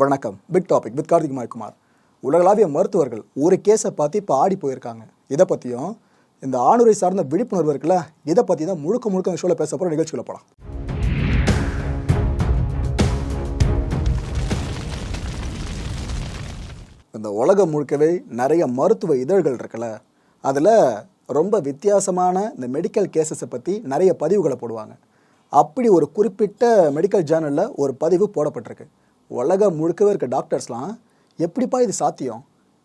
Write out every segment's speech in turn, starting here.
வணக்கம். Big topic with Karthik Maikumar. உலகளாவிய மருத்துவர்கள் ஒரு கேஸை பார்த்து இப்போ ஆடி போயிருக்காங்க. இதை பற்றியும் இந்த ஆணுரை சார்ந்த விழிப்புணர்வு இருக்குல்ல இதை பற்றி தான் முழுக்க முழுக்க அந்த ஷோவில் பேச போகிற நிகழ்ச்சிகளை போகலாம் இந்த உலகம் முழுக்கவே நிறைய மருத்துவ இதழ்கள் இருக்குல்ல அதில் ரொம்ப வித்தியாசமான இந்த மெடிக்கல் கேசஸை பற்றி நிறைய பதிவுகளை போடுவாங்க. அப்படி ஒரு குறிப்பிட்ட மெடிக்கல் ஜேர்னலில் ஒரு பதிவு போடப்பட்டிருக்கு. உலகம் முழுக்கவே இருக்க டாக்டர்ஸ்லாம் எப்படிப்பா இது சாத்தியம்?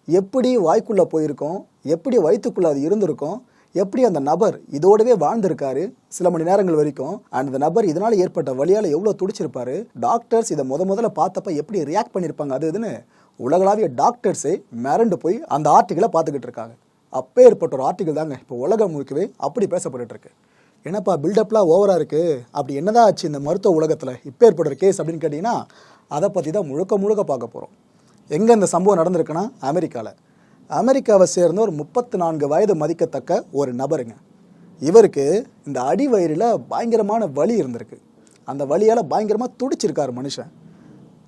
எப்படி வாய்க்குள்ளே போயிருக்கோம்? எப்படி வயிற்றுக்குள்ளே அது இருந்திருக்கும்? எப்படி அந்த நபர் இதோடவே வாழ்ந்திருக்காரு சில மணி நேரங்கள் வரைக்கும்? அந்த நபர் இதனால் ஏற்பட்ட வழியால் எவ்வளோ துடிச்சிருப்பாரு? டாக்டர்ஸ் இதை முத முதல்ல பார்த்தப்ப எப்படி ரியாக்ட் பண்ணியிருப்பாங்க? அது இதுன்னு உலகளாவிய டாக்டர்ஸே மிரண்டு போய் அந்த ஆர்டிகளை பார்த்துக்கிட்டு இருக்காங்க. அப்பே ஏற்பட்ட ஒரு ஆர்டிகல் தாங்க. இப்போ உலகம் முழுக்கவே அப்படி பேசப்பட்டுட்டு இருக்கு. என்னப்பா பில்டப்லாம் ஓவராக இருக்குது அப்படி என்னதான் ஆச்சு இந்த மருத்துவ உலகத்தில்? இப்போ ஏற்படுற கேஸ் அப்படின்னு கேட்டிங்கன்னா அதை பற்றி தான் முழுக்க முழுக்க பார்க்க போகிறோம் எங்கே இந்த சம்பவம் நடந்திருக்குன்னா அமெரிக்காவில் அமெரிக்காவை சேர்ந்த ஒரு முப்பத்து நான்கு வயது மதிக்கத்தக்க ஒரு நபருங்க. இவருக்கு இந்த அடி வயிறில் பயங்கரமான வலி இருந்திருக்கு. அந்த வலியால் பயங்கரமாக துடிச்சிருக்காரு மனுஷன்.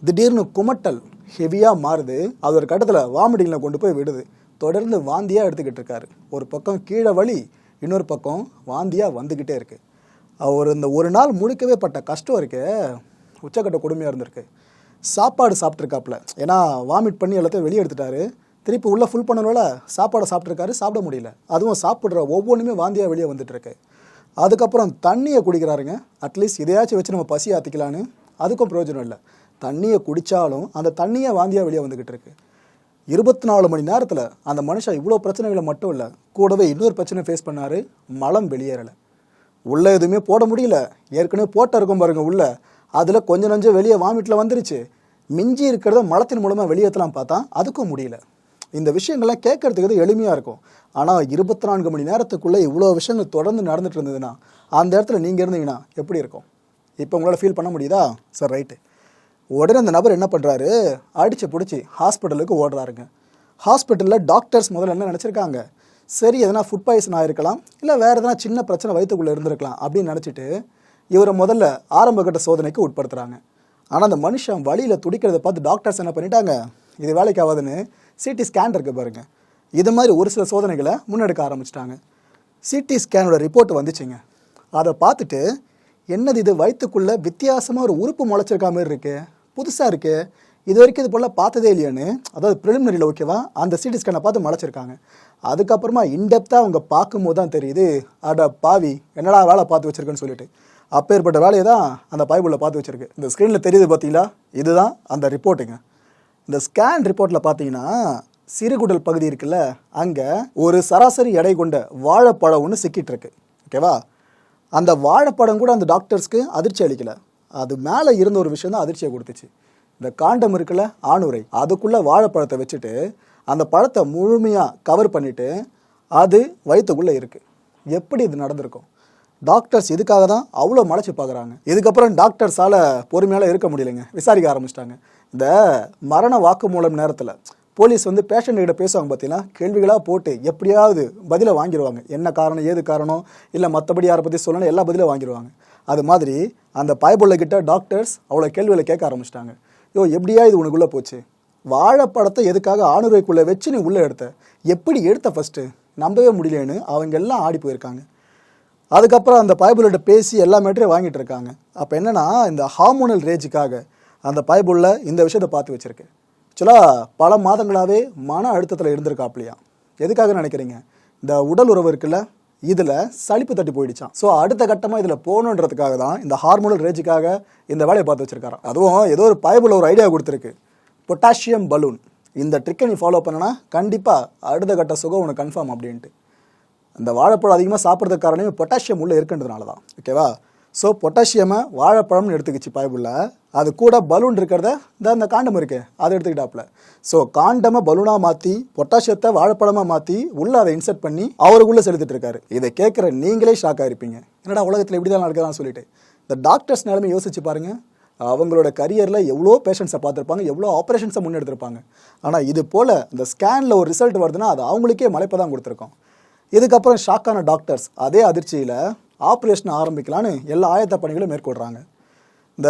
திடீர்னு குமட்டல் ஹெவியாக மாறுது. அது ஒரு கட்டத்தில் வாமிட்டிங்கில் கொண்டு போய் விடுது. தொடர்ந்து வாந்தியாக எடுத்துக்கிட்டு இருக்காரு. ஒரு பக்கம் கீழே வலி இன்னொரு பக்கம் வாந்தியாக வந்துக்கிட்டே இருக்குது அவர் இந்த ஒரு நாள் முழுக்கவே பட்ட கஷ்டம் இருக்கே. உச்சக்கட்ட கொடுமையாக இருந்திருக்கு. சாப்பாடு சாப்பிட்ருக்காப்புல ஏன்னா வாமிட் பண்ணி எல்லாத்தையும் வெளியே எடுத்துட்டாரு. திருப்பி உள்ளே ஃபுல் பண்ணனால சாப்பாடை சாப்பிட்ருக்காரு சாப்பிட முடியல. அதுவும் சாப்பிட்ற ஒவ்வொன்றுமே வாந்தியாக வெளியே வந்துட்டுருக்கு. அதுக்கப்புறம் தண்ணியை குடிக்கிறாருங்க. அட்லீஸ்ட் இதையாச்சும் வச்சு நம்ம பசி ஆற்றிக்கலான்னு அதுக்கும் பிரயோஜனம் இல்லை. தண்ணியை குடித்தாலும் அந்த தண்ணியை வாந்தியாக வெளியே வந்துக்கிட்டு இருக்கு இருபத்தி நாலு மணி நேரத்தில் அந்த மனுஷன் இவ்வளோ பிரச்சனைகளை மட்டும் இல்லை கூடவே இன்னொரு பிரச்சனை ஃபேஸ் பண்ணாரு. மலம் வெளியேறலை. உள்ளே எதுவுமே போட முடியல. ஏற்கனவே போட்ட இருக்கும் உள்ளே. அதில் கொஞ்சம் நஞ்சம் வெளியே வாமிட்டில் வந்துருச்சு. மிஞ்சி இருக்கிறத மலத்தின் மூலமாக வெளியேற்றலாம் பார்த்தா அதுக்கும் முடியல. இந்த விஷயங்கள்லாம் கேட்கறதுக்கு இது எளிமையாக இருக்கும். ஆனால் இருபத்தி நான்கு மணி நேரத்துக்குள்ளே இவ்வளோ விஷயங்கள் தொடர்ந்து நடந்துட்டு இருந்ததுன்னா அந்த இடத்துல நீங்கள் இருந்தீங்கன்னா எப்படி இருக்கும்? இப்போ உங்களால் ஃபீல் பண்ண முடியுதா? சார் ரைட்டு உடனே அந்த நபர் என்ன பண்ணுறாரு அடித்து பிடிச்சி ஹாஸ்பிட்டலுக்கு ஓடுறாருங்க. ஹாஸ்பிட்டலில் டாக்டர்ஸ் முதல்ல என்ன நினச்சிருக்காங்க? சரி எதனா ஃபுட் பாய்சன் ஆகிருக்கலாம் இல்லை வேறு எதனா சின்ன பிரச்சனை வயிற்றுக்குள்ளே இருந்திருக்கலாம் அப்படின்னு நினச்சிட்டு இவரை முதல்ல ஆரம்பகட்ட சோதனைக்கு உட்படுத்துகிறாங்க ஆனால் அந்த மனுஷன் வழியில் துடிக்கிறத பார்த்து டாக்டர்ஸ் என்ன பண்ணிட்டாங்க? இது வேலைக்கு ஆகாதுன்னு சிடி ஸ்கேன் இருக்குது பாருங்கள் இது மாதிரி ஒரு சில சோதனைகளை முன்னெடுக்க ஆரம்பிச்சிட்டாங்க. சிடி ஸ்கேனோட ரிப்போர்ட் வந்துச்சுங்க. அதை பார்த்துட்டு என்னது இது வயிற்றுக்குள்ளே வித்தியாசமாக ஒரு உறுப்பு முளைச்சிருக்கா மாதிரி இருக்குது புதுசாக இருக்குது இது வரைக்கும் இது போல் பார்த்ததே இல்லையான்னு அதாவது ப்ரிலிமினரியில் ஓகேவா அந்த சிடி ஸ்கேனை பார்த்து முளைச்சிருக்காங்க. அதுக்கப்புறமா இன்டெப்த்தாக அவங்க பார்க்கும்போது தான் தெரியுது அட பாவி என்னடா வேலை பார்த்து வச்சிருக்கேன்னு சொல்லிட்டு. அப்பேற்பட்ட வேலையை தான் அந்த பைபிளில் பார்த்து வச்சுருக்கு. இந்த ஸ்க்ரீனில் தெரியுது பார்த்தீங்களா? இதுதான் அந்த ரிப்போர்ட்டுங்க இந்த ஸ்கேன் ரிப்போர்ட்டில் பார்த்தீங்கன்னா சிறுகுடல் பகுதி இருக்குல்ல அங்கே ஒரு சராசரி எடை கொண்ட வாழைப்பழம் ஒன்று சிக்கிட்டு இருக்கு. ஓகேவா அந்த வாழைப்பழம் கூட அந்த டாக்டர்ஸ்க்கு அதிர்ச்சி அளிக்கல. அது மேலே இருந்த ஒரு விஷயம் தான் அதிர்ச்சியை கொடுத்துச்சு. இந்த காண்டம் இருக்குல்ல ஆணுரை அதுக்குள்ளே வாழைப்பழத்தை வச்சுட்டு அந்த பழத்தை முழுமையாக கவர் பண்ணிவிட்டு அது வயிற்றுக்குள்ளே இருக்குது எப்படி இது நடந்திருக்கும்? டாக்டர்ஸ் இதுக்காக தான் அவ்வளோ மலைச்சு பார்க்குறாங்க இதுக்கப்புறம் டாக்டர்ஸால் பொறுமையால் இருக்க முடியலைங்க. விசாரிக்க ஆரம்பிச்சிட்டாங்க. இந்த மரண வாக்குமூலம் நேரத்தில் போலீஸ் வந்து பேஷண்ட்டுக்கிட்ட பேசுவாங்க பார்த்தீங்கன்னா கேள்விகளாக போட்டு எப்படியாவது பதிலை வாங்கிடுவாங்க என்ன காரணம் ஏது காரணம் இல்லை மற்றபடி யாரை பற்றி சொல்லணும் எல்லா பதிலும் வாங்கிடுவாங்க அது மாதிரி அந்த பயபுள்ள டாக்டர்ஸ் அவ்வளோ கேள்விகளை கேட்க ஆரம்பிச்சிட்டாங்க. யோ எப்படியா இது உனக்குள்ளே போச்சு? வாழைப்படத்தை எதுக்காக ஆணுரைக்குள்ளே வச்சு நீ உள்ளே எடுத்த? எப்படி எடுத்த ஃபஸ்ட்டு நம்பவே முடியலன்னு அவங்க எல்லாம் ஆடி போயிருக்காங்க. அதுக்கப்புறம் அந்த பைபிள்கிட்ட பேசி எல்லா மேட்டரையும் வாங்கிட்டு இருக்காங்க. அப்போ என்னென்னா இந்த ஹார்மோனல் ரேஜுக்காக அந்த பைபிளில் இந்த விஷயத்தை பார்த்து வச்சுருக்கு. ஆக்சுவலாக பல மாதங்களாகவே மன அழுத்தத்தில் இருந்திருக்காப்லையா. எதுக்காக நினைக்கிறீங்க? இந்த உடல் உறவு இருக்குல்ல இதில் சளிப்பு தட்டி போயிடுச்சான் ஸோ அடுத்த கட்டமாக இதில் போகணுன்றதுக்காக தான் இந்த ஹார்மோனல் ரேஜுக்காக இந்த வேலையை பார்த்து வச்சுருக்காரு. அதுவும் ஏதோ ஒரு பைபிள் ஒரு ஐடியா கொடுத்துருக்கு. பொட்டாசியம் பலூன் இந்த ட்ரிக்கை நீ ஃபாலோ பண்ணனா கண்டிப்பாக அடுத்த கட்ட சுகம் உனக்கு கன்ஃபார்ம் அப்படின்ட்டு. அந்த வாழைப்பழம் அதிகமாக சாப்பிட்றதுக்கு காரணமே பொட்டாசியம் உள்ளே இருக்குன்றதுனால தான் ஓகேவா ஸோ பொட்டாசியமை வாழைப்பழம்னு எடுத்துக்கிச்சு பைபிளில். அது கூட பலூன் இருக்கிறத இந்த அந்த காண்டம் இருக்கு அதை எடுத்துக்கிட்டாப்புல. ஸோ காண்டமை பலூனாக மாற்றி பொட்டாசியத்தை வாழைப்பழமாக மாற்றி உள்ளே அதை இன்சர்ட் பண்ணி அவருக்குள்ளே செலுத்திட்டு இருக்காரு. இதை கேட்குற நீங்களே ஷாக்காக இருப்பீங்க என்னடா உலகத்தில் இப்படி தான் நடக்குதான்னு சொல்லிட்டு. இந்த டாக்டர்ஸ் நிலைமை யோசிச்சு பாருங்கள் அவங்களோட கரியரில் எவ்வளோ பேஷண்ட்ஸை பார்த்துருப்பாங்க எவ்வளோ ஆப்ரேஷன்ஸை முன்னெடுத்திருப்பாங்க. ஆனால் இது போல் இந்த ஸ்கேனில் ஒரு ரிசல்ட் வருதுன்னா அது அவங்களுக்கே மலைப்பை தான் கொடுத்துருக்கோம். இதுக்கப்புறம் ஷாக்கான டாக்டர்ஸ் அதே அதிர்ச்சியில் ஆப்ரேஷன் ஆரம்பிக்கலான்னு எல்லா ஆயத்த பணிகளும் மேற்கொள்கிறாங்க இந்த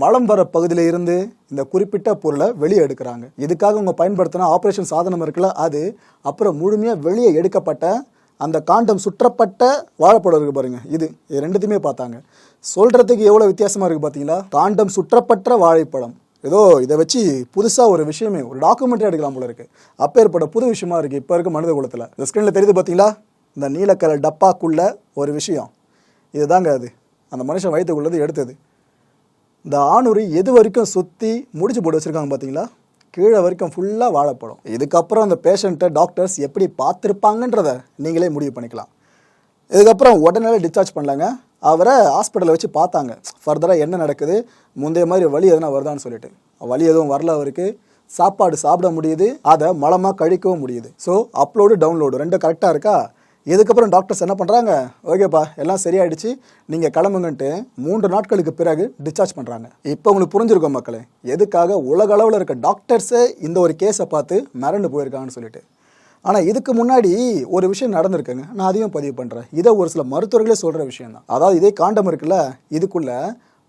மலம் வர பகுதியில் இருந்து இந்த குறிப்பிட்ட பொருளை வெளியே எடுக்கிறாங்க. இதுக்காக அவங்க பயன்படுத்தின ஆப்ரேஷன் சாதனம் இருக்குல்ல அது அப்புறம் முழுமையாக வெளியே எடுக்கப்பட்ட அந்த காண்டம் சுற்றப்பட்ட வாழைப்பழம் இருக்குது பாருங்கள் இது. இது ரெண்டுத்தையுமே பார்த்தாங்க. சொல்கிறதுக்கு எவ்வளோ வித்தியாசமாக இருக்குது பார்த்தீங்களா காண்டம் சுற்றப்பட்ட வாழைப்பழம். ஏதோ இதை வச்சு புதுசாக ஒரு விஷயமே ஒரு டாக்குமெண்ட்ரி எடுக்கலாம் போல இருக்கு. அப்பேற்பட்ட புது விஷயமா இருக்கு இப்போ இருக்க மனித குலத்தில். இந்த ஸ்க்ரீனில் தெரியுது பார்த்தீங்களா இந்த நீலக்கலர் டப்பாக்குள்ள ஒரு விஷயம். இதுதாங்க அது. அந்த மனுஷன் வயிற்றுக்குள்ளது எடுத்தது. இந்த ஆணுரி எது வரைக்கும் சுற்றி முடிச்சு போட்டு வச்சுருக்காங்க பார்த்தீங்களா கீழே வரைக்கும் ஃபுல்லாக வாழைப்படும் இதுக்கப்புறம் அந்த பேஷண்ட்டை டாக்டர்ஸ் எப்படி பார்த்துருப்பாங்கன்றத நீங்களே முடிவு பண்ணிக்கலாம். இதுக்கப்புறம் உடனே டிஸ்சார்ஜ் பண்ணலாங்க. அவரை ஹாஸ்பிட்டலில் வச்சு பார்த்தாங்க. ஃபர்தராக என்ன நடக்குது? முந்தைய மாதிரி வழி எதனா வருதான்னு சொல்லிட்டு. வழி எதுவும் வரல அவருக்கு. சாப்பாடு சாப்பிட முடியுது. அதை மலமாக கழிக்கவும் முடியுது. ஸோ அப்லோடு டவுன்லோடு ரெண்டும் கரெக்டாக இருக்கா? இதுக்கப்புறம் டாக்டர்ஸ் என்ன பண்ணுறாங்க ஓகேப்பா எல்லாம் சரியாயிடுச்சு. நீங்கள் கிளம்புங்கன்ட்டு மூன்று நாட்களுக்கு பிறகு டிஸ்சார்ஜ் பண்ணுறாங்க இப்போ உங்களுக்கு புரிஞ்சிருக்கோம் மக்களே எதுக்காக உலக அளவில் இருக்க டாக்டர்ஸே இந்த ஒரு கேஸை பார்த்து மிரண்டு போயிருக்காங்கன்னு சொல்லிட்டு. ஆனால் இதுக்கு முன்னாடி ஒரு விஷயம் நடந்திருக்குங்க. நான் அதையும் பதிவு பண்ணுறேன் இதை ஒரு சில மருத்துவர்களே சொல்கிற விஷயம் தான் அதாவது இதே காண்டம் இருக்குல்ல இதுக்குள்ள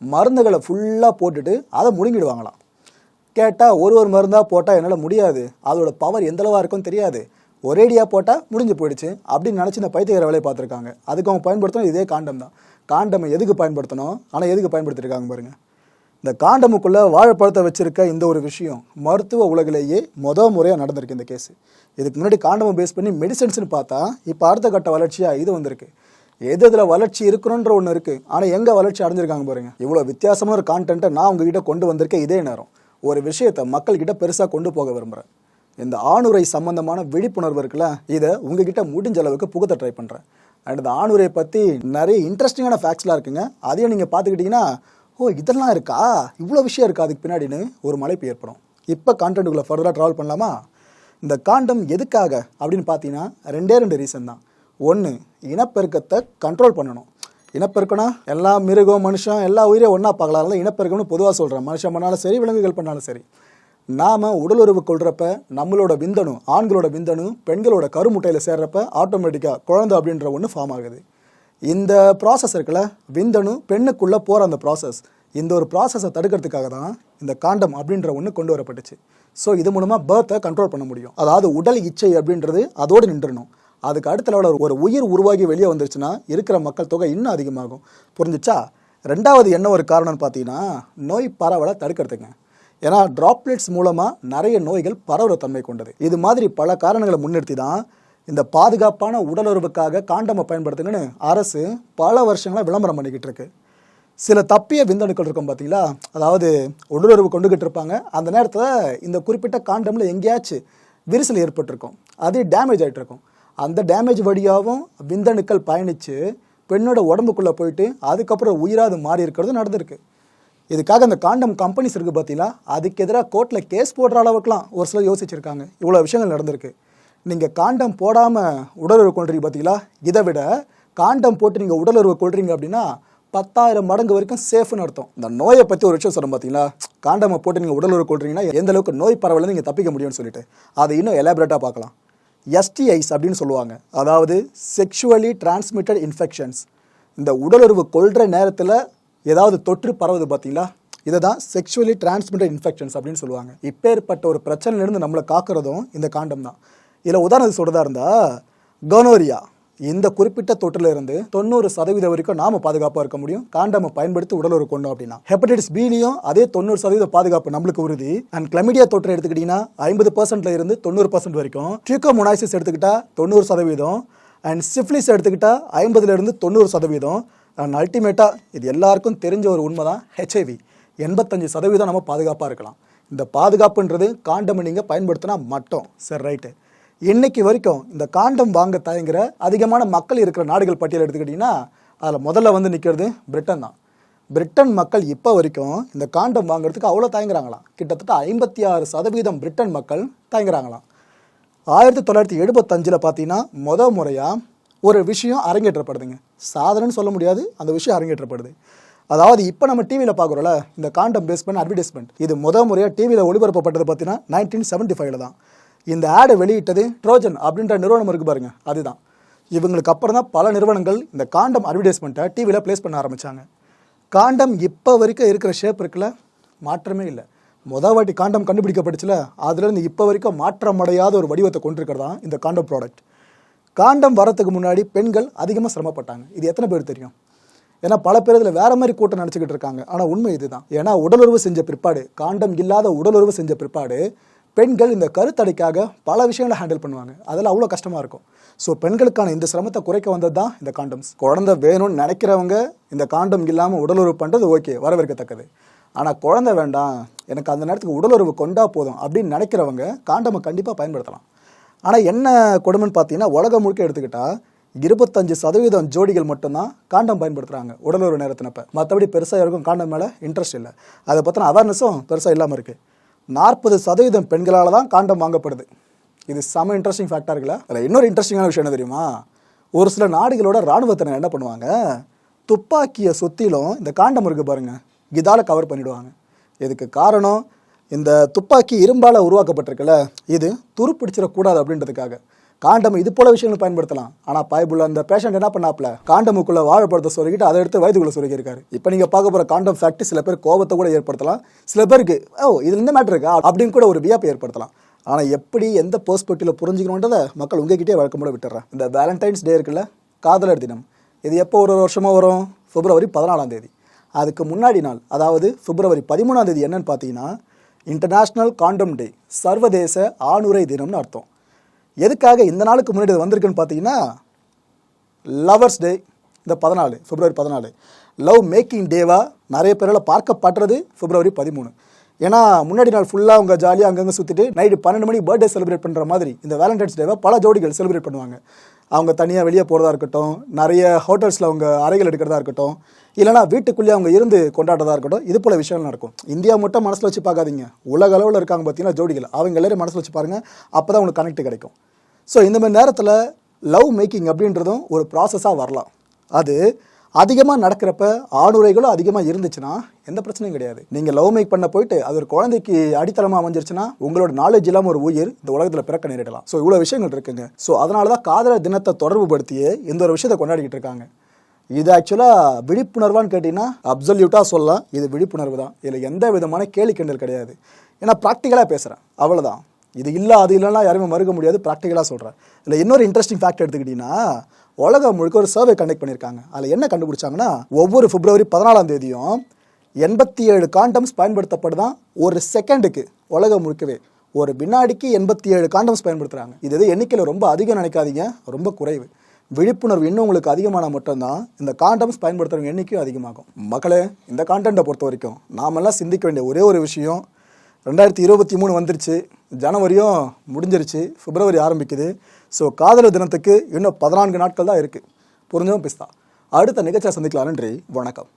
மருந்துகளை ஃபுல்லாக போட்டுட்டு அதை முழுங்கிடுவாங்களாம். கேட்டால் ஒரு ஒரு மருந்தாக போட்டால் என்னால் முடியாது. அதோட பவர் எந்தளவாக இருக்கும்னு தெரியாது. ஒரேடியாக போட்டால் முடிஞ்சு போயிடுச்சு அப்படின்னு நினச்சி இந்த பைத்தியகிற வேலையை பார்த்துருக்காங்க. அதுக்கு அவங்க பயன்படுத்தணும் இதே காண்டம் தான் காண்டம் எதுக்கு பயன்படுத்தணும்? ஆனால் எதுக்கு பயன்படுத்திருக்காங்க பாருங்கள் இந்த காண்டமுக்குள்ளே வாழைப்பழத்தை வச்சுருக்க இந்த ஒரு விஷயம் மருத்துவ உலகிலேயே மொதல் முறையாக நடந்திருக்கு இந்த கேஸு இதுக்கு முன்னாடி காண்டமை பேஸ் பண்ணி மெடிசன்ஸ்னு பார்த்தா இப்போ அடுத்த கட்ட வளர்ச்சியாக இது வந்திருக்கு. எது இதில் வளர்ச்சி இருக்கணுன்ற ஒன்று இருக்குது ஆனால் எங்கே வளர்ச்சி அடைஞ்சிருக்காங்க பாருங்க. இவ்வளோ வித்தியாசமான ஒரு கான்டென்ட்டை நான் உங்ககிட்ட கொண்டு வந்திருக்கேன் இதே நேரம். ஒரு விஷயத்தை மக்கள்கிட்ட பெருசாக கொண்டு போக விரும்புகிறேன் இந்த ஆணுரை சம்பந்தமான விழிப்புணர்வு இருக்குல்ல இதை உங்ககிட்ட முடிஞ்ச அளவுக்கு புகுத்த ட்ரை பண்ணுறேன் அண்ட் இந்த ஆணுரை பற்றி நிறைய இன்ட்ரெஸ்டிங்கான ஃபேக்ட்ஸ்லாம் இருக்குங்க. அதையும் நீங்கள் பார்த்துக்கிட்டிங்கன்னா ஓ இதெல்லாம் இருக்கா? இவ்வளோ விஷயம் இருக்கா? அதுக்கு பின்னாடின்னு ஒரு மலைப்பு ஏற்படும். இப்போ கான்டென்ட்டுக்குள்ளே ஃபர்தராக ட்ராவல் பண்ணலாமா? இந்த காண்டம் எதுக்காக அப்படின்னு பார்த்தீங்கன்னா ரெண்டே ரெண்டு ரீசன் தான். ஒன்று இனப்பெருக்கத்தை கண்ட்ரோல் பண்ணணும். இனப்பெருக்கம்னா எல்லா மிருகம் மனுஷன் எல்லா உயிரையும் ஒன்றா பார்க்கலாம் இனப்பெருக்கம்னு பொதுவாக சொல்கிறேன் மனுஷன் பண்ணாலும் சரி விலங்குகள் பண்ணாலும் சரி. நாம் உடலுறவு கொள்கிறப்ப நம்மளோட விந்தணும் ஆண்களோட விந்தணு பெண்களோட கருமுட்டையில் சேர்றப்ப ஆட்டோமேட்டிக்காக குழந்தை அப்படின்ற ஒன்று ஃபார்ம் ஆகுது. இந்த ப்ராசஸ் இருக்குல்ல விந்தணு பெண்ணுக்குள்ளே போகிற அந்த ப்ராசஸ் இந்த ஒரு ப்ராசஸை தடுக்கிறதுக்காக தான் இந்த காண்டம் அப்படின்ற ஒன்று கொண்டு வரப்பட்டுச்சு. ஸோ இது மூலமாக பேர்த்தை கண்ட்ரோல் பண்ண முடியும். அதாவது உடல் இச்சை அப்படின்றது அதோடு நின்றுணும். அதுக்கு அடுத்த லெவலில் ஒரு உயிர் உருவாகி வெளியே வந்துருச்சுன்னா இருக்கிற மக்கள் தொகை இன்னும் அதிகமாகும். புரிஞ்சிச்சா? ரெண்டாவது என்ன ஒரு காரணம்னு பார்த்தீங்கன்னா நோய் பரவலை தடுக்கிறதுங்க. ஏன்னா ட்ராப்லெட்ஸ் மூலமாக நிறைய நோய்கள் பரவுற தன்மை கொண்டது. இது மாதிரி பல காரணங்களை முன்னிறுத்தி தான் இந்த பாதுகாப்பான உடலுறவுக்காக காண்டமை பயன்படுத்துங்கன்னு அரசு பல வருஷங்களாக விளம்பரம் பண்ணிக்கிட்டு இருக்கு. சில தப்பிய விந்தணுக்கள் இருக்கும் பார்த்தீங்களா அதாவது உடலுறவு கொண்டுகிட்டு இருப்பாங்க. அந்த நேரத்தில் இந்த குறிப்பிட்ட காண்டமில் எங்கேயாச்சும் விரிசல் ஏற்பட்டிருக்கும். அது டேமேஜ் ஆகிட்டு இருக்கும். அந்த டேமேஜ் வழியாகவும் விந்தணுக்கள் பயணித்து பெண்ணோட உடம்புக்குள்ளே போயிட்டு அதுக்கப்புறம் உயிராக அது மாறி இருக்கிறது நடந்திருக்கு. இதுக்காக அந்த காண்டம் கம்பெனிஸ் இருக்குது பார்த்தீங்களா அதுக்கு எதிராக கோர்ட்டில் கேஸ் போடுற அளவுக்குலாம் ஒரு சிலர் யோசிச்சிருக்காங்க. இவ்வளோ விஷயங்கள் நடந்திருக்கு. நீங்கள் காண்டம் போடாமல் உடலுறவு கொள்றீங்க பார்த்தீங்களா இதை விட காண்டம் போட்டு நீங்கள் உடலுறவு கொள்றீங்க அப்படின்னா பத்தாயிரம் மடங்கு வரைக்கும் சேஃப்னு அர்த்தம். இந்த நோயை பற்றி ஒரு விஷயம் சொன்னோம் பார்த்தீங்களா காண்டமை போட்டு நீங்கள் உடலுறவு கொள்றீங்கன்னா எந்த அளவுக்கு நோய் பரவலை நீங்கள் தப்பிக்க முடியும்னு சொல்லிட்டு. அதை இன்னும் எலாபரேட்டாக பார்க்கலாம். எஸ்டிஐஸ் அப்படின்னு சொல்லுவாங்க. அதாவது செக்ஷுவலி டிரான்ஸ்மிட்டட் இன்ஃபெக்ஷன்ஸ் இந்த உடலுறவு கொள்கிற நேரத்தில் ஏதாவது தொற்று பரவுது பார்த்தீங்களா இதை தான் செக்ஷுவலி டிரான்ஸ்மிட்டட் இன்ஃபெக்ஷன்ஸ் அப்படின்னு சொல்லுவாங்க. இப்பேற்பட்ட ஒரு பிரச்சனையிலேருந்து நம்மளை காக்கிறதும் இந்த காண்டம் தான். இதில் உதாரணத்துக்கு சொல்கிறதா இருந்தால் கனோரியா இந்த குறிப்பிட்ட தொற்றுல இருந்து தொண்ணூறு சதவீதம் வரைக்கும் நாம பாதுகாப்பாக இருக்க முடியும். காண்டமை பயன்படுத்தி உடல் ஒரு கொண்டோம் அப்படின்னா. ஹெப்படைட்டிஸ் பிலையும் அதே தொண்ணூறு சதவீத பாதுகாப்பு நம்மளுக்கு உறுதி. அண்ட் கிளமிடியா தொற்று எடுத்துக்கிட்டீங்கன்னா ஐம்பது பர்சன்ட்ல இருந்து தொண்ணூறு பர்சன்ட் வரைக்கும். ட்ரிகோமொனாசிஸ் எடுத்துக்கிட்டா தொண்ணூறு சதவீதம். அண்ட் சிஃப்லிஸ் எடுத்துக்கிட்டா ஐம்பதுல இருந்து தொண்ணூறு சதவீதம். அண்ட் அல்டிமேட்டா இது எல்லாருக்கும் தெரிஞ்ச ஒரு உண்மை தான் ஹெச்ஐவி எண்பத்தஞ்சு சதவீதம் நம்ம பாதுகாப்பாக இருக்கலாம். இந்த பாதுகாப்புன்றது காண்டமை நீங்கள் பயன்படுத்தினா மட்டும். சரி ரைட்டு இன்னைக்கு வரைக்கும் இந்த காண்டம் வாங்க தயங்குற அதிகமான மக்கள் இருக்கிற நாடுகள் பட்டியல் எடுத்துக்கிட்டிங்கன்னா அதில் முதல்ல வந்து நிற்கிறது பிரிட்டன் தான். பிரிட்டன் மக்கள் இப்போ வரைக்கும் இந்த காண்டம் வாங்குறதுக்கு அவ்வளோ தயங்குறாங்களாம். கிட்டத்தட்ட ஐம்பத்தி ஆறு சதவீதம் பிரிட்டன் மக்கள் தயங்குறாங்களாம். ஆயிரத்தி தொள்ளாயிரத்தி எழுபத்தஞ்சில் பார்த்தீங்கன்னா முத முறையாக ஒரு விஷயம் அரங்கேற்றப்படுதுங்க. சாதனைன்னு சொல்ல முடியாது அந்த விஷயம் அரங்கேற்றப்படுது. அதாவது இப்போ நம்ம டிவியில் பார்க்குறோம்ல இந்த காண்டம் பேஸ் பண்ண அட்வர்டைஸ்மெண்ட் இது முத முறையாக டிவியில் ஒளிபரப்பப்பட்டது பார்த்தீங்கன்னா நைன்டீன் செவன்ட்டி ஃபைவ்ல தான். இந்த ஆடை வெளியிட்டது ட்ரோஜன் அப்படின்ற நிறுவனம் இருக்கு பாருங்க. அதுதான். இவங்களுக்கு அப்புறம் தான் பல நிறுவனங்கள் இந்த காண்டம் அட்வர்டைஸ்மெண்ட்டை டிவியில் ப்ளேஸ் பண்ண ஆரம்பித்தாங்க காண்டம் இப்போ வரைக்கும் இருக்கிற ஷேப் இருக்குல்ல? மாற்றமே இல்லை. மொதல் வாட்டி காண்டம் கண்டுபிடிக்கப்பட்டுச்சுல? அதுலேருந்து இப்போ வரைக்கும் மாற்றமடையாத ஒரு வடிவத்தை கொண்டிருக்கிறது தான் இந்த காண்டம் ப்ராடக்ட் காண்டம் வரத்துக்கு முன்னாடி பெண்கள் அதிகமாக சிரமப்பட்டாங்க. இது எத்தனை பேர் தெரியும்? ஏன்னா பல பேர் இதில் வேற மாதிரி கூட்டம் நினச்சிக்கிட்டு இருக்காங்க. ஆனால் உண்மை இதுதான். ஏன்னா உடலுறவு செஞ்ச பிற்பாடு காண்டம் இல்லாத உடலுறவு செஞ்ச பிற்பாடு பெண்கள் இந்த கருத்தடைக்காக பல விஷயங்களை ஹேண்டில் பண்ணுவாங்க. அதில் அவ்வளோ கஷ்டமாக இருக்கும். ஸோ பெண்களுக்கான இந்த சிரமத்தை குறைக்க வந்தது தான் இந்த காண்டம்ஸ் குழந்தை வேணும்னு நினைக்கிறவங்க இந்த காண்டம் இல்லாமல் உடலுறவு பண்ணுறது ஓகே வரவேற்கத்தக்கது. ஆனால் குழந்தை வேண்டாம். எனக்கு அந்த நேரத்துக்கு உடலுறவு கொண்டா போதும் அப்படின்னு நினைக்கிறவங்க காண்டமை கண்டிப்பாக பயன்படுத்தலாம். ஆனால் என்ன கொடுமைன்னு பார்த்தீங்கன்னா உலகம் முழுக்க எடுத்துக்கிட்டால் இருபத்தஞ்சு சதவீதம் ஜோடிகள் மட்டும்தான் காண்டம் பயன்படுத்துகிறாங்க உடலுறவு நேரத்தினப்ப. மற்றபடி பெருசாக இருக்கும் காண்டம் மேலே இன்ட்ரெஸ்ட் இல்லை. அதை பற்றின அவேர்னஸும் பெருசாக இல்லாமல் இருக்குது நாற்பது சதவீதம் பெண்களால் தான் காண்டம் வாங்கப்படுது. இது செம இன்ட்ரெஸ்டிங் ஃபேக்டாக இருக்குல்ல? அதில் இன்னொரு இன்ட்ரெஸ்டிங்கான விஷயம் என்ன தெரியுமா? ஒரு சில நாடுகளோட இராணுவத்தினர் என்ன பண்ணுவாங்க? துப்பாக்கியை சுற்றிலும் இந்த காண்டம் இருக்குது பாருங்கள் இதால் கவர் பண்ணிவிடுவாங்க இதுக்கு காரணம் இந்த துப்பாக்கி இரும்பால் உருவாக்கப்பட்டிருக்குல்ல? இது துருப்பிடிச்சிடக்கூடாது அப்படின்றதுக்காக. காண்டம் இது போல விஷயங்கள் பயன்படுத்தலாம். ஆனால் பாய்புள்ள அந்த பேஷண்ட் என்ன பண்ணாப்ல காண்டமுக்குள்ள வாழைப்படத்தை சொல்லிக்கிட்டு அதை எடுத்து வயதுக்குள்ள சொல்லியிருக்காரு இப்போ நீங்கள் பார்க்க போகிற காண்டம் ஃபேக்ட் சில பேர் கோபத்தை கூட ஏற்படுத்தலாம். சில பேருக்கு ஓ இதுல இந்த மேட்டர் இருக்கா? அப்படின்னு கூட ஒரு வியாப்பை ஏற்படுத்தலாம். ஆனால் எப்படி எந்த பெர்ஸ்பெக்டிவில் புரிஞ்சுக்கணுன்றதை மக்கள் உங்ககிட்டே வழக்கம்போட விட்டுறேன் இந்த வேலண்டைன்ஸ் டே இருக்குல்ல காதலர் தினம். இது எப்போ ஒரு வருஷமாக வரும்? பிப்ரவரி பதினாலாம் தேதி. அதுக்கு முன்னாடி நாள் அதாவது பிப்ரவரி பதிமூணாம் தேதி என்னன்னு பார்த்தீங்கன்னா இன்டர்நேஷ்னல் காண்டம் டே சர்வதேச ஆணுரை தினம்னு அர்த்தம். எதுக்காக இந்த நாளுக்கு முன்னாடி இது வந்திருக்குன்னு பார்த்தீங்கன்னா லவர்ஸ் டே இந்த பதினாலு பிப்ரவரி பதினாலு. லவ் மேக்கிங் டேவாக நிறைய பேரால் பார்க்கப்படுறது பிப்ரவரி பதிமூணு. ஏன்னா முன்னாடி நாள் ஃபுல்லாக அவங்க ஜாலியாக அங்கங்கே சுற்றிட்டு நைட்டு பன்னெண்டு மணி பர்த்டே செலிப்ரேட் பண்ணுற மாதிரி இந்த வேலண்டைன்ஸ் டேவை பல ஜோடிகள் செலிப்ரேட் பண்ணுவாங்க. அவங்க தனியாக வெளியே போகிறதா இருக்கட்டும் நிறைய ஹோட்டல்ஸில் அவங்க அறைகள் எடுக்கிறதா இருக்கட்டும் இல்லைனா வீட்டுக்குள்ளேயே அவங்க இருந்து கொண்டாடுறதா இருக்கட்டும் இது போல விஷயங்கள் நடக்கும். இந்தியா மட்டும் மனசில் வச்சு பார்க்காதீங்க. உலக அளவில் இருக்காங்க பார்த்தீங்கன்னா ஜோடிகள்? அவங்க எல்லாரும் மனசில் வச்சு பாருங்கள் அப்போ தான் உங்களுக்கு கனெக்ட் கிடைக்கும். ஸோ இந்த மாதிரி நேரத்தில் லவ் மேக்கிங் அப்படின்றதும் ஒரு ப்ராசஸாக வரலாம். அது அதிகமாக நடக்கிறப்ப ஆணுரைகளும் அதிகமாக இருந்துச்சுன்னா எந்த பிரச்சனையும் கிடையாது. நீங்கள் லவ் மேக் பண்ண போயிட்டு அது ஒரு குழந்தைக்கு அடித்தளமாக அமைஞ்சிருச்சுன்னா உங்களோட நாலேஜ் இல்லாமல் ஒரு உயிர் இந்த உலகத்தில் பிறக்க நேரிடலாம். ஸோ இவ்வளோ விஷயங்கள் இருக்குங்க. ஸோ அதனால தான் காதலர் தினத்தை தொடர்பு படுத்தியே இந்த ஒரு விஷயத்தை கொண்டாடிக்கிட்டு இருக்காங்க. இது ஆக்சுவலாக விழிப்புணர்வான்னு கேட்டிங்கன்னா அப்சல்யூட்டாக சொல்லலாம். இது விழிப்புணர்வு தான். இதில் எந்த விதமான கேலி கிண்டல் கிடையாது. ஏன்னா ப்ராக்டிக்கலாக பேசுகிறேன் அவ்வளோதான் இது இல்லை அது இல்லைன்னா யாருமே மறுக்க முடியாது. ப்ராக்டிக்கலாக சொல்கிறேன் இதில் இன்னொரு இன்ட்ரெஸ்டிங் ஃபேக்ட் எடுத்துக்கிட்டிங்கன்னா உலகம் முழுக்க ஒரு சர்வே கண்டக்ட் பண்ணியிருக்காங்க. அதில் என்ன கண்டுபிடிச்சாங்கன்னா ஒவ்வொரு பிப்ரவரி பதினாலாம் தேதியும் எண்பத்தி ஏழு காண்டம்ஸ் பயன்படுத்தப்படுதான் ஒரு செகண்டுக்கு உலகம் முழுக்கவே. ஒரு வினாடிக்கு எண்பத்தி ஏழு காண்டம்ஸ் பயன்படுத்துகிறாங்க இது எது? எண்ணிக்கையில் ரொம்ப அதிகம் நினைக்காதீங்க. ரொம்ப குறைவு. விழிப்புணர்வு இன்னும் உங்களுக்கு அதிகமான மட்டும்தான் இந்த காண்டம்ஸ் பயன்படுத்துகிற எண்ணிக்கையும் அதிகமாகும். மக்களே இந்த காண்டெண்ட்டை பொறுத்த வரைக்கும் நாமெல்லாம் சிந்திக்க வேண்டிய ஒரே ஒரு விஷயம் ரெண்டாயிரத்தி இருபத்தி மூணு வந்துருச்சு ஜனவரியும் முடிஞ்சிருச்சு பிப்ரவரி ஆரம்பிக்குது. ஸோ காதலர் தினத்துக்கு இன்னும் பதினான்கு நாட்கள் தான் இருக்குது புரிஞ்சவும் பிஸ்தா. அடுத்த நிகழ்ச்சியை சந்திக்கலாம். நன்றி வணக்கம்.